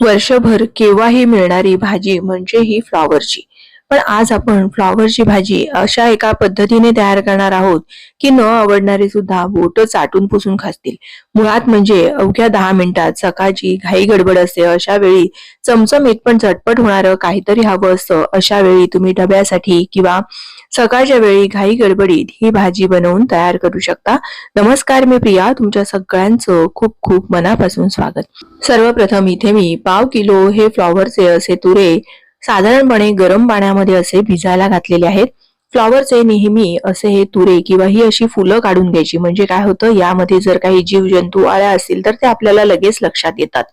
वर्षभर केव्हाही मिळणारी भाजी म्हणजे ही फ्लॉवरची. पण आज आपण फ्लॉवरची भाजी अशा एका पद्धतीने तयार करणार आहोत की न आवडणारे सुद्धा बोट चाटून पुसून खासतील मुळात म्हणजे अवघ्या दहा मिनिटात सकाळची घाई गडबड असते अशा वेळी चमचमीत पण झटपट होणारं काहीतरी हवं असतं अशा वेळी तुम्ही डब्यासाठी किंवा सकाळच्या वेळी घाई गडबडीत ही भाजी बनवून तयार करू शकता. नमस्कार मी प्रिया तुमच्या सगळ्यांचं खूप खूप मनापासून स्वागत. सर्वप्रथम इथे मी पाव किलो हे फ्लॉवरचे असे तुरे साधारणपणे गरम पाण्यामध्ये असे भिजायला घातलेले आहेत. फ्लॉवरचे नेहमी असे हे तुरे किंवा ही अशी फुलं काढून घ्यायची. म्हणजे काय होतं? यामध्ये जर काही जीव जंतू आळ्या असतील तर ते आपल्याला लगेच लक्षात येतात.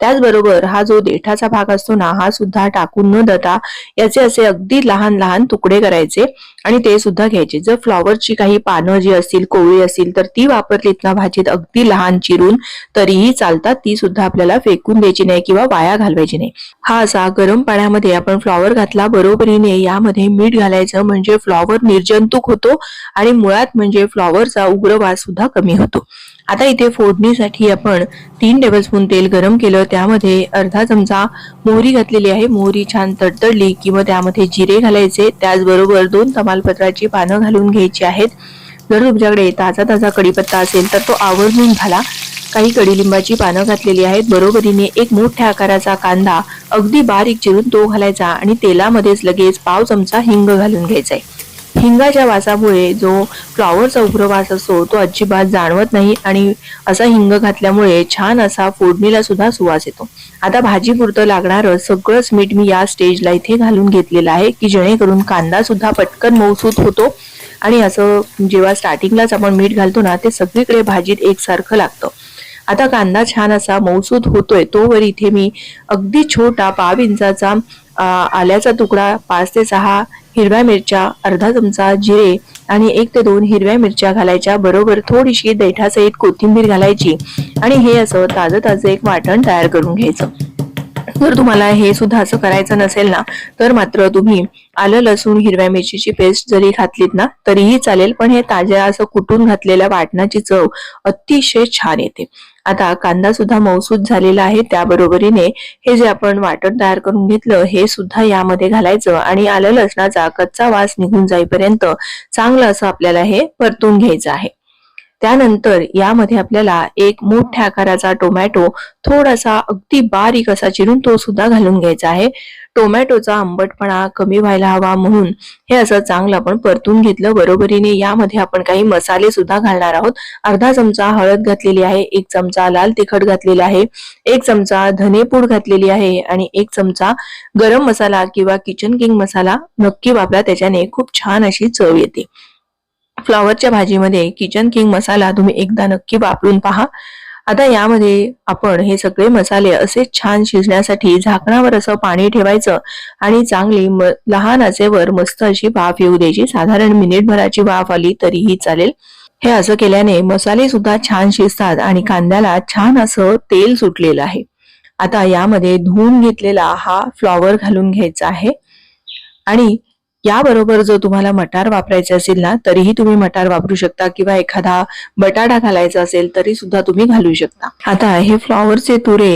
त्याचबरोबर हा जो देठाचा भाग असतो ना हा सुद्धा टाकून न देता याचे असे अगदी लहान लहान तुकडे करायचे आणि ते सुद्धा घ्यायचे. जर फ्लॉवरची काही पानं जी असतील कोवळी असतील तर ती वापरलीत ना भाजीत अगदी लहान चिरून तरीही चालतात. ती सुद्धा आपल्याला फेकून द्यायची नाही किंवा वाया घालवायची नाही. हा असा गरम पाण्यामध्ये आपण फ्लॉवर घातला बरोबरीने यामध्ये मीठ घालायचं म्हणजे फ्लॉवर निर्जंतुक होतो आणि मुळात म्हणजे फ्लॉवरचा उग्रवास सुद्धा कमी होतो. आता इथे फोडणीसाठी आपण तीन टेबलस्पून तेल गरम केलं. त्यामध्ये अर्धा चमचा मोहरी घातलेली आहे. मोहरी छान तडतडली किंवा त्यामध्ये जिरे घालायचे. त्याचबरोबर दोन तमालपत्राची पानं घालून घ्यायची आहेत. जर तुमच्याकडे ताजा ताजा कडीपत्ता असेल तर तो आवर्जून घाला. काही कडीलिंबाची पानं घातलेली आहेत. बरोबरीने एक मोठ्या आकाराचा कांदा अगदी बारीक चिरून तो घालायचा आणि तेलामध्येच लगेच पाव चमचा हिंग घालून घ्यायचा आहे. हिंगाच्या वासामुळे जो फ्लॉवरचा उग्र वास असतो तो अजिबात जाणवत नाही आणि असा हिंग घातल्यामुळे छान असा फोडणीला सुद्धा सुवास येतो. आता भाजी पुरतं लागणारं सगळंच मीठ मी या स्टेजला इथे घालून घेतलेलं आहे की जेणेकरून कांदा सुद्धा पटकन मौसूत होतो आणि असं जेव्हा स्टार्टिंगलाच आपण मीठ घालतो ना ते सगळीकडे भाजीत एकसारखं लागतं. आता कांदा छान असा मौसूद होतोय तोवर इथे मी अगदी छोटा पाव इंचाचा आल्याचा तुकडा पाच ते सहा हिरव्या मिरच्या अर्धा चमचा जिरे आणि एक ते दोन हिरव्या मिरच्या घालायच्या. बरोबर थोडीशी दैठासहित कोथिंबीर घालायची आणि हे असं ताजं ताजं एक वाटण तयार करून घ्यायचं. जर तुम्हाला हे सुद्धा असं करायचं नसेल ना तर मात्र तुम्ही आलं लसूण हिरव्या मिरचीची पेस्ट जरी घातलीत ना तरीही चालेल पण हे ताज्या असं कुटून घातलेल्या वाटणाची चव अतिशय छान येते. आता कांदा सुद्धा मौसूद झालेला आहे त्याबरोबरीने हे जे आपण वाटण तयार करून घेतलं हे सुद्धा यामध्ये घालायचं आणि आलं लसणाचा कच्चा वास निघून जाईपर्यंत चांगलं असं आपल्याला हे परतून घ्यायचं आहे. त्यानंतर यामध्ये आपल्याला एक मोठ्या आकाराचा टोमॅटो थोडासा अगदी बारीक असा चिरून तो सुद्धा घालून घ्यायचा आहे. टोमॅटोचा आंबटपणा कमी व्हायला हवा म्हणून हे असं चांगलं आपण परतून घेतलं बरोबरीने. यामध्ये आपण काही मसाले सुद्धा घालणार आहोत. अर्धा चमचा हळद घातलेली आहे एक चमचा लाल तिखट घातलेला आहे एक चमचा धनेपूड घातलेली आहे आणि एक चमचा गरम मसाला किंवा किचन किंग मसाला नक्की वापरा त्याच्याने खूप छान अशी चव येते. फ्लॉवरच्या भाजीमध्ये किचन किंग मसाला तुम्ही एकदा नक्की वापरून पहा. आता यामध्ये आपण हे सगळे मसाले असे छान शिजण्यासाठी झाकणावर असं पाणी ठेवायचं आणि चांगली लहान आचेवर मस्त अशी वाफ येऊ द्यायची. साधारण मिनिटभराची वाफ आली तरीही चालेल. हे असं केल्याने मसाले सुद्धा छान शिजतात आणि कांद्याला छान असं तेल सुटलेलं आहे. आता यामध्ये धुवून घेतलेला हा फ्लॉवर घालून घ्यायचा आहे. आणि याबरोबर जर तुम्हाला मटार वापरायचे असेल ना तरीही तुम्ही मटार वापरू शकता किंवा एखादा बटाटा घालायचा असेल तरी सुद्धा तुम्ही घालू शकता. आता हे फ्लॉवरचे तुरे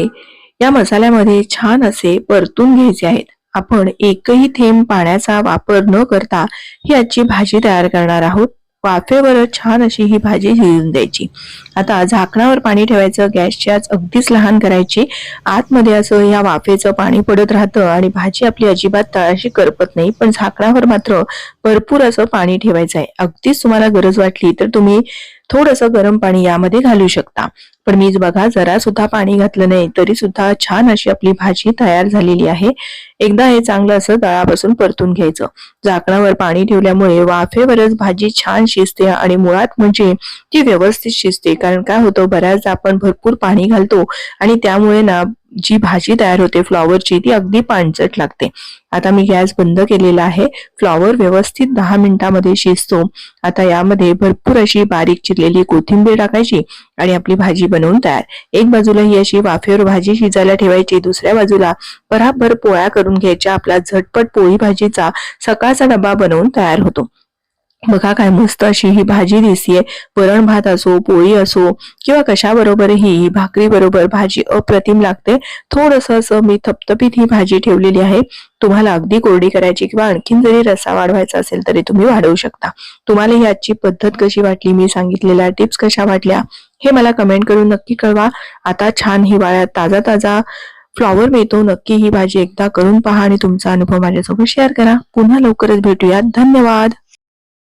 या मसाल्यामध्ये छान असे परतून घ्यायचे आहेत. आपण एकही थेंब पाण्याचा वापर न करता ही आजची भाजी तयार करणार आहोत. वाफेवर छान अशी ही भाजी शिजून द्यायची. आता झाकणावर पाणी ठेवायचं गॅसची आज अगदीच लहान करायची. आतमध्ये असं या वाफेचं पाणी पडत राहतं आणि भाजी आपली अजिबात तळाशी करपत नाही पण झाकणावर मात्र भरपूर असं पाणी ठेवायचं आहे अगदीच तुम्हाला गरज वाटली तर तुम्ही थोडस गरम पाणी यामध्ये घालू शकता. पण मीच बघा जरा सुद्धा पाणी घातलं नाही तरी सुद्धा छान अशी आपली भाजी तयार झालेली आहे. एकदा हे चांगलं असं तळापासून परतून घ्यायचं. झाकणावर पाणी ठेवल्यामुळे वाफेवरच भाजी छान शिजते आणि मुळात म्हणजे ती व्यवस्थित शिजते. कारण काय होतं बऱ्याचदा आपण भरपूर पाणी घालतो आणि त्यामुळे ना जी भाजी तयार होते फ्लॉवरची ती अगदी पाणचट लागते. आता मी गॅस बंद केलेला आहे. फ्लॉवर व्यवस्थित दहा मिनिटांमध्ये शिजतो. आता यामध्ये भरपूर अशी बारीक चिरलेली कोथिंबीर टाकायची आणि आपली भाजी बनवून तयार. एक बाजूला ही अशी वाफेवर भाजी शिजायला ठेवायची दुसऱ्या बाजूला बराबर पोळ्या करून घ्यायच्या. आपला झटपट पोळी भाजीचा सकाळचा डबा बनवून तयार होतो. बघा काय मस्त अशी ही भाजी दिसतीये. वरण भात असो पोळी असो किंवा कशाबरोबरही ही भाकरी बरोबर भाजी अप्रतिम लागते. थोडस असं मी थपथपीत ही भाजी ठेवलेली आहे. तुम्हाला अगदी कोरडी करायची किंवा आणखीन जरी रसा वाढवायचा असेल तरी तुम्ही वाढवू शकता. तुम्हाला ही आजची पद्धत कशी वाटली मी सांगितलेल्या टिप्स कशा वाटल्या हे मला कमेंट करून नक्की कळवा. आता छान हिवाळ्यात ताजा ताजा फ्लॉवर मिळतो. नक्की ही भाजी एकदा करून पहा आणि तुमचा अनुभव माझ्यासोबत शेअर करा. पुन्हा लवकरच भेटूयात. धन्यवाद!